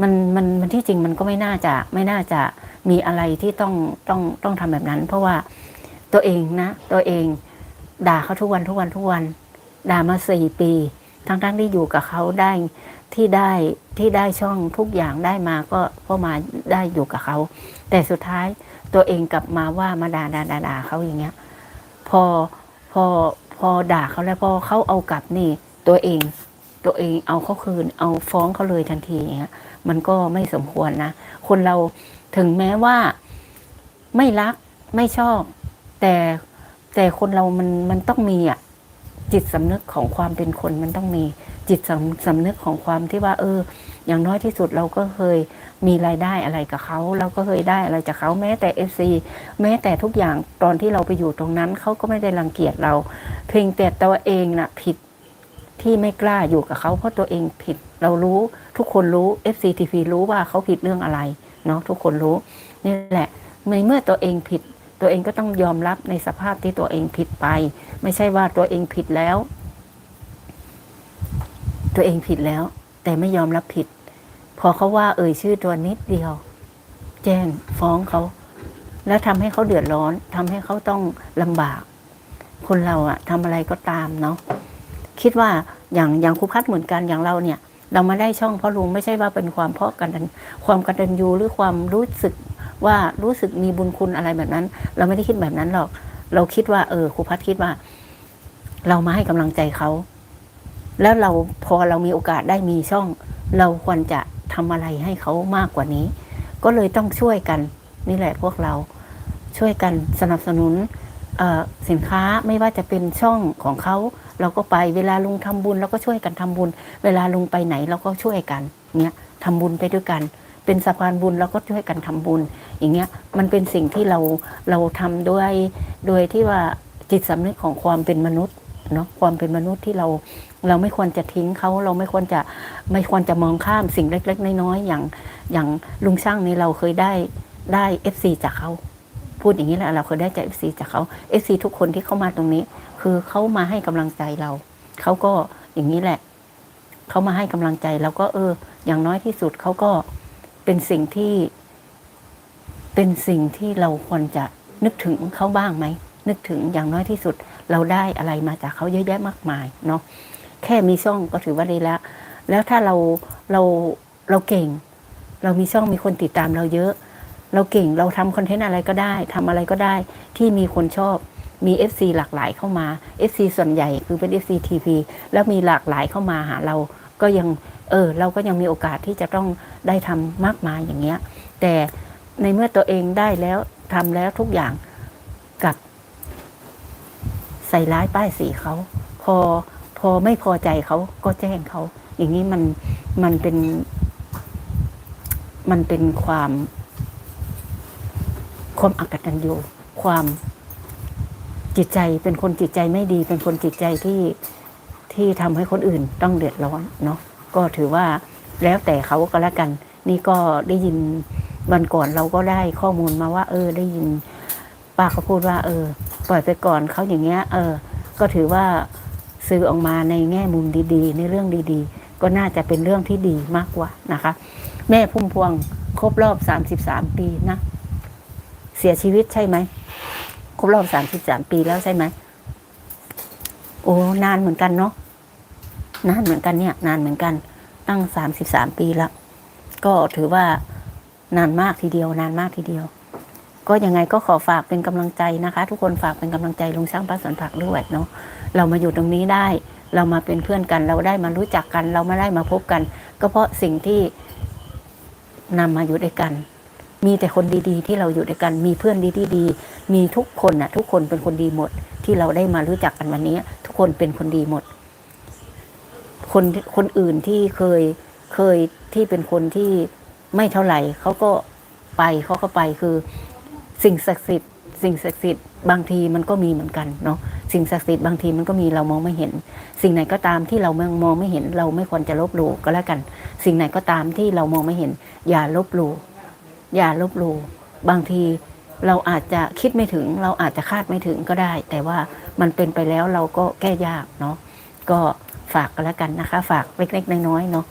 มันมันมันที่จริงมันก็ไม่น่าจะไม่น่าจะมีอะไรที่ต้องต้องต้องทำแบบนั้น เพราะว่าตัวเองนะ ตัวเองด่าเขาทุกวันทุกวันทุกวันด่ามาสี่ปี ทั้งทั้งที่อยู่กับเขาได้ที่ได้ที่ได้ช่องทุกอย่างได้มาก็ก็มาได้อยู่กับเขา แต่สุดท้ายตัวเองกลับมาว่ามาด่าด่าด่าด่าเขาอย่างเงี้ย พอพอพอด่าเขาแล้วพอเขาเอากลับนี่ตัวเอง ตัวเองเอาเขาคืน เอาฟ้องเขาเลยทันทีอย่างเงี้ยมันก็ไม่สมควรนะ คนเราถึงแม้ว่าไม่รักไม่ชอบ แต่แต่คนเรามันมันต้องมีอะจิตสำนึกของความเป็นคนมันต้องมีจิตสำสำนึกของความที่ว่า เออ อย่างน้อยที่สุดเราก็เคยมีรายได้อะไรกับเขา เราก็เคยได้อะไรจากเขาแม้แต่เอฟซีแม้แต่ทุกอย่างตอนที่เราไปอยู่ตรงนั้นเขาก็ไม่ได้รังเกียจเรา เพียงแต่ตัวเองน่ะ ผิด ที่ไม่กล้าอยู่กับเขาเพราะตัวเองผิดเรารู้ทุกคนรู้ FCTV รู้ว่าเขาผิดเรื่องอะไรเนาะทุกคนรู้นี่แหละในเมื่อตัวเองผิด ตัวเองก็ต้องยอมรับในสภาพที่ตัวเองผิดไป ไม่ใช่ว่าตัวเองผิดแล้ว ตัวเองผิดแล้ว แต่ไม่ยอมรับผิด พอเขาว่า เอ่ยชื่อตัวนิดเดียว แจ้งฟ้องเขา แล้วทำให้เขาเดือดร้อนทำให้เขาต้องลำบาก คนเราอะทำอะไรก็ตามเนาะ คิดว่าอย่างอย่างครูพัดเหมือนกันอย่างเราเนี่ย เรามาได้ช่องเพ่อลุงไม่ใช่ว่าเป็นความเพราะกันความกตัญญูหรือความรู้สึกว่ารู้สึกมีบุญคุณอะไรแบบนั้น เราไม่ได้คิดแบบนั้นหรอก เราคิดว่า เออครูพัดคิดว่า เรามาให้กำลังใจเขาแล้วเราพอเรามีโอกาสได้มีช่อง เราควรจะทำอะไรให้เขามากกว่านี้ ก็เลยต้องช่วยกัน นี่แหละพวกเราช่วยกันสนับสนุนสินค้าไม่ว่าจะเป็นช่องของเขา เราก็ไปเวลาลุงทำบุญเราก็ช่วยกันทำบุญ เวลาลุงไปไหนเราก็ช่วยกันเนี่ยทำบุญไปด้วยกัน เป็นสะพานบุญเราก็ช่วยกันทำบุญ อย่างเงี้ยมันเป็นสิ่งที่เราเราทำด้วยโดยที่ว่าจิตสำนึกของความเป็นมนุษย์เนาะความเป็นมนุษย์ที่เราเราไม่ควรจะทิ้งเขาเราไม่ควรจะไม่ควรจะมองข้ามสิ่งเล็ก ๆ น้อยๆอย่างอย่างลุงช่างนี่เราเคยได้ได้เอฟซีจากเขา พูดอย่างนี้แหละเราเคยได้จากเอฟซีจากเขาเอฟซีทุกคนที่เข้ามาตรงนี้ คือเขามาให้กำลังใจเรา เขาก็อย่างนี้แหละ เขามาให้กำลังใจเราก็เออ อย่างน้อยที่สุดเขาก็เป็นสิ่งที่ เป็นสิ่งที่เราควรจะนึกถึงเขาบ้างไหม นึกถึงอย่างน้อยที่สุด เราได้อะไรมาจากเขาเยอะแยะมากมายเนาะแค่มีช่องก็ถือว่าดีแล้ว แล้วถ้าเราเราเราเก่ง เรามีช่องมีคนติดตามเราเยอะ เราเก่งเราทำคอนเทนต์อะไรก็ได้ทำอะไรก็ได้ที่มีคนชอบมี FC หลากหลายเข้ามา FC ส่วนใหญ่คือเป็น FC TV แล้วมีหลากหลายเข้ามาหาเราก็ยังเออเราก็ยังมีโอกาสที่จะต้องได้ทำมากมายอย่างเงี้ย แต่ในเมื่อตัวเองได้แล้วทำแล้วทุกอย่างกับใส่ร้ายป้ายสีเขาพอพอไม่พอใจเขาก็แจ้งเขา อย่างนี้มันมันเป็น มันเป็นความ ความอักตันยูความจิตใจเป็นคนจิตใจไม่ดี เป็นคนจิตใจที่ที่ทำให้คนอื่นต้องเดือดร้อนเนาะก็ถือว่าแล้วแต่เขาก็แล้วกัน นี่ก็ได้ยินวันก่อนเราก็ได้ข้อมูลมาว่า เออ ได้ยินป้าเขาพูดว่า เออ ปล่อยไปก่อนเขาอย่างเงี้ย เออ ก็ถือว่าสื่อออกมาในแง่มุมดีๆ ในเรื่องดีๆ ก็น่าจะเป็นเรื่องที่ดีมากกว่านะคะ แม่พุ่มพวงครบรอบสามสิบสามปีนะ เสียชีวิตใช่ไหมครบรอบสามสิบสามปีแล้วใช่ไหมโอ้นานเหมือนกันเนาะนานเหมือนกันเนี่ย นานเหมือนกัน ตั้งสามสิบสามปีแล้วก็ถือว่านานมากทีเดียว นานมากทีเดียว ก็ยังไงก็ขอฝากเป็นกำลังใจนะคะ ทุกคนฝากเป็นกำลังใจลุงช่างป้าสวนผักด้วยเนาะเรามาอยู่ตรงนี้ได้ เรามาเป็นเพื่อนกัน เราได้มารู้จักกัน เรามาได้มาพบกัน ก็เพราะสิ่งที่นำมาอยู่ด้วยกัน มีแต่คนดีๆ ที่เราอยู่ด้วยกันมีเพื่อนดีๆมีทุกคนน่ะทุกคนเป็นคนดีหมด ที่เราได้มารู้จักกันวันนี้ ทุกคนเป็นคนดีหมด คนคนอื่นที่เคยเคยที่เป็นคนที่ไม่เท่าไหร่เขาก็ไปเขาก็ไปคือสิ่งศักดิ์สิทธิ์สิ่งศักดิ์สิทธิ์บางทีมันก็มีเหมือนกันเนาะสิ่งศักดิ์สิทธิ์บางทีมันก็มีเรามองไม่เห็น สิ่งไหนก็ตามที่เรามองไม่เห็น เราไม่ควรจะลบหลู่ก็แล้วกัน สิ่งไหนก็ตามที่เรามองไม่เห็น อย่าลบหลู่ อย่าลบหลู่บางทีเราอาจจะคิดไม่ถึง เราอาจจะคาดไม่ถึงก็ได้ แต่ว่ามันเป็นไปแล้วเราก็แก้ยากเนาะก็ฝากกันแล้วกันนะคะ ฝากเล็กๆน้อยๆเนาะ